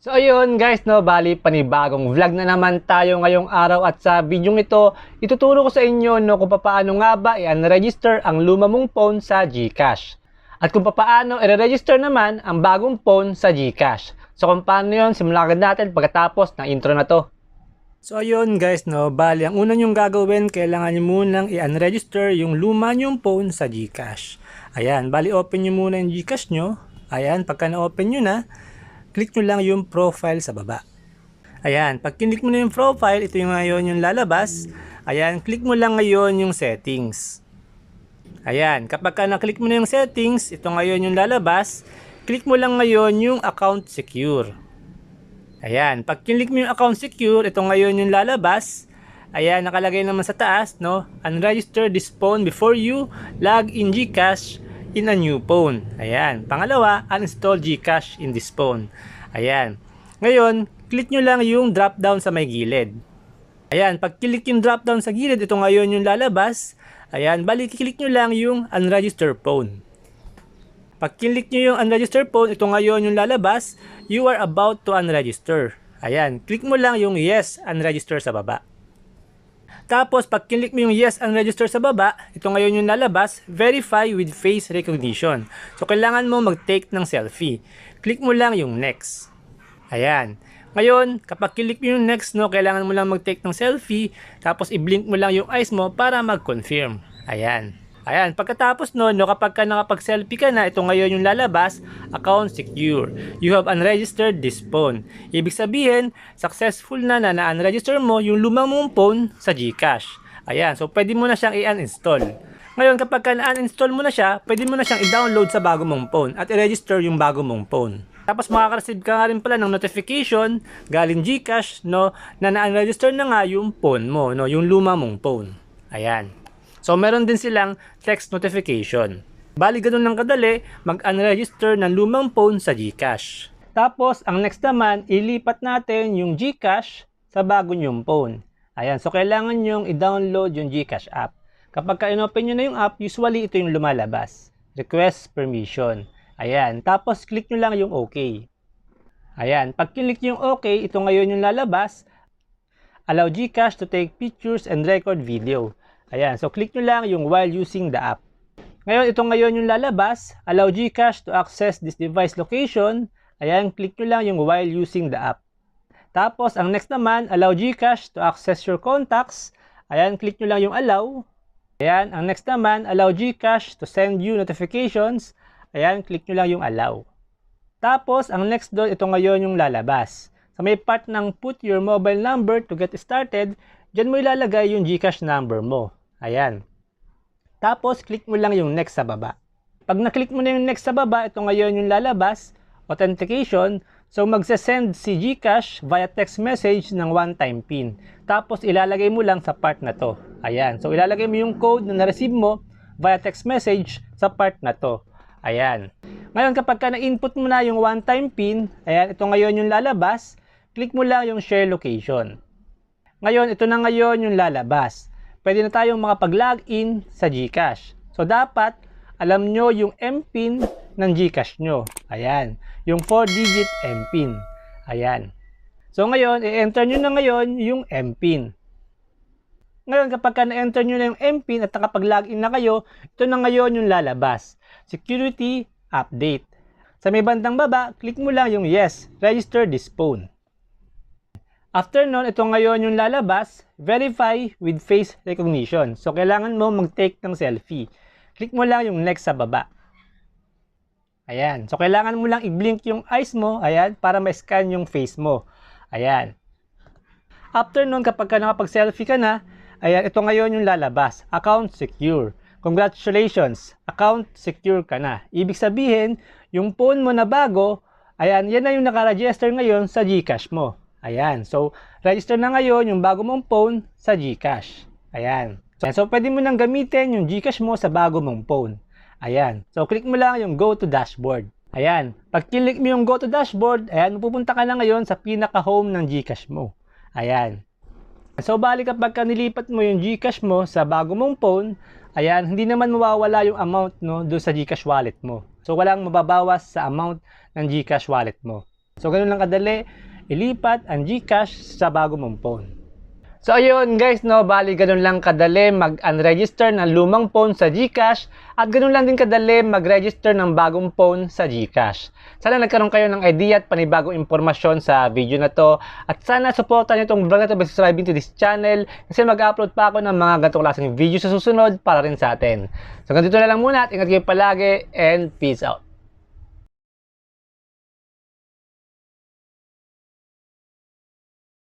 So ayun guys, no, bali panibagong vlog na naman tayo ngayong araw at sa video ito, ituturo ko sa inyo no kung paano nga ba i-unregister ang luma mong phone sa GCash. At kung paano i-register naman ang bagong phone sa GCash. So kung paano yun, simulan natin pagkatapos ng intro na to. So ayun guys, no, bali ang una nyong gagawin, kailangan nyo munang i-unregister yung luma nyong phone sa GCash. Ayan, bali open nyo muna yung GCash nyo. Ayan, pagka na-open nyo na, click nyo lang yung profile sa baba. Ayan, pag click mo na yung profile, ito yung ngayon yung lalabas. Ayan, click mo lang ngayon yung settings. Ayan, kapag ka na-click mo na yung settings, ito ngayon yung lalabas. Click mo lang ngayon yung account secure. Ayan, pag click mo yung account secure, ito ngayon yung lalabas. Ayan, nakalagay naman sa taas, no? Unregister this phone before you log in GCash in a new phone. Ayan. Pangalawa, uninstall GCash in this phone. Ayan. Ngayon, click nyo lang yung drop down sa may gilid. Ayan, pag click yung drop down sa gilid, ito ngayon yung lalabas. Ayan, bali click nyo lang yung unregister phone. Pag click nyo yung unregister phone, ito ngayon yung lalabas. You are about to unregister. Ayan, click mo lang yung yes, unregister sa baba. Tapos, pag click mo yung yes unregister sa baba, ito ngayon yung lalabas, verify with face recognition. So, kailangan mo mag-take ng selfie. Click mo lang yung next. Ayan. Ngayon, kapag click mo yung next, no, kailangan mo lang mag-take ng selfie, tapos i-blink mo lang yung eyes mo para mag-confirm. Ayan. Ayan, pagkatapos no, no kapag ka nakapag-selfie ka na, ito ngayon yung lalabas, account secure. You have unregistered this phone. Ibig sabihin, successful na na na-unregister mo yung lumang mong phone sa GCash. Ayan, so pwede mo na siyang i-uninstall. Ngayon, kapag ka na-uninstall mo na siya, pwede mo na siyang i-download sa bago mong phone at i-register yung bago mong phone. Tapos makaka-receive ka nga rin pala ng notification galing GCash no na na-unregister na nga yung phone mo, no, yung luma mong phone. Ayan. So, meron din silang text notification. Bali, ganun lang kadali mag-unregister ng lumang phone sa GCash. Tapos, ang next naman, ilipat natin yung GCash sa bago nyong phone. Ayan, so kailangan nyong i-download yung GCash app. Kapag ka-inopen nyo na yung app, usually ito yung lumalabas. Request permission. Ayan, tapos click nyo lang yung OK. Ayan, pag click nyo yung OK, ito ngayon yung lalabas. Allow GCash to take pictures and record video. Ayan, so click nyo lang yung while using the app. Ngayon, ito ngayon yung lalabas. Allow GCash to access this device location. Ayan, click nyo lang yung while using the app. Tapos, ang next naman, allow GCash to access your contacts. Ayan, click nyo lang yung allow. Ayan, ang next naman, allow GCash to send you notifications. Ayan, click nyo lang yung allow. Tapos, ang next doon, ito ngayon yung lalabas. Sa may part ng put your mobile number to get started, dyan mo ilalagay yung GCash number mo. Ayan. Tapos, click mo lang yung next sa baba. Pag na-click mo na yung next sa baba, ito ngayon yung lalabas, authentication. So, magse-send si GCash via text message ng one-time PIN. Tapos, ilalagay mo lang sa part na to. Ayan. So, ilalagay mo yung code na na-receive mo via text message sa part na to. Ayan. Ngayon, kapag ka na-input mo na yung one-time PIN, ayan, ito ngayon yung lalabas, click mo lang yung share location. Ngayon, ito na ngayon yung lalabas. Pwede na tayong makapag-login sa GCash. So, dapat alam nyo yung MPIN ng GCash nyo. Ayan. Yung 4-digit MPIN. Ayan. So, ngayon, i-enter nyo na ngayon yung MPIN. Ngayon, kapag ka na-enter nyo na yung MPIN at nakapag-login na kayo, ito na ngayon yung lalabas. Security Update. Sa may bandang baba, click mo lang yung Yes, register this phone. After nun, ito ngayon yung lalabas, verify with face recognition. So, kailangan mo mag-take ng selfie. Click mo lang yung next sa baba. Ayan. So, kailangan mo lang i-blink yung eyes mo, ayan, para ma-scan yung face mo. Ayan. After nun, kapag ka nakapag-selfie ka na, ayan, ito ngayon yung lalabas. Account secure. Congratulations! Account secure ka na. Ibig sabihin, yung phone mo na bago, ayan, yan na yung nakaregister ngayon sa GCash mo. Ayan. So, register na ngayon yung bago mong phone sa GCash. Ayan. So, so pwede mo nang gamitin yung GCash mo sa bago mong phone. Ayan. So, click mo lang yung Go to Dashboard. Ayan. Pag click mo yung Go to Dashboard, ayan, pupunta ka na ngayon sa pinaka-home ng GCash mo. Ayan. So, bali kapag ka nilipat mo yung GCash mo sa bago mong phone, ayan, hindi naman mawawala yung amount no, doon sa GCash wallet mo. So, walang mababawas sa amount ng GCash wallet mo. So ganun lang kadali, ilipat ang GCash sa bago mong phone. So ayun guys, no, bali ganun lang kadali mag-unregister ng lumang phone sa GCash at ganun lang din kadali mag-register ng bagong phone sa GCash. Sana nagkaroon kayo ng idea at panibagong impormasyon sa video na to at sana supportan niyo itong vlog na to by subscribing to this channel kasi mag-upload pa ako ng mga ganitong klaseng video sa susunod para rin sa atin. So ganito na lang muna at ingat kayo palagi and peace out.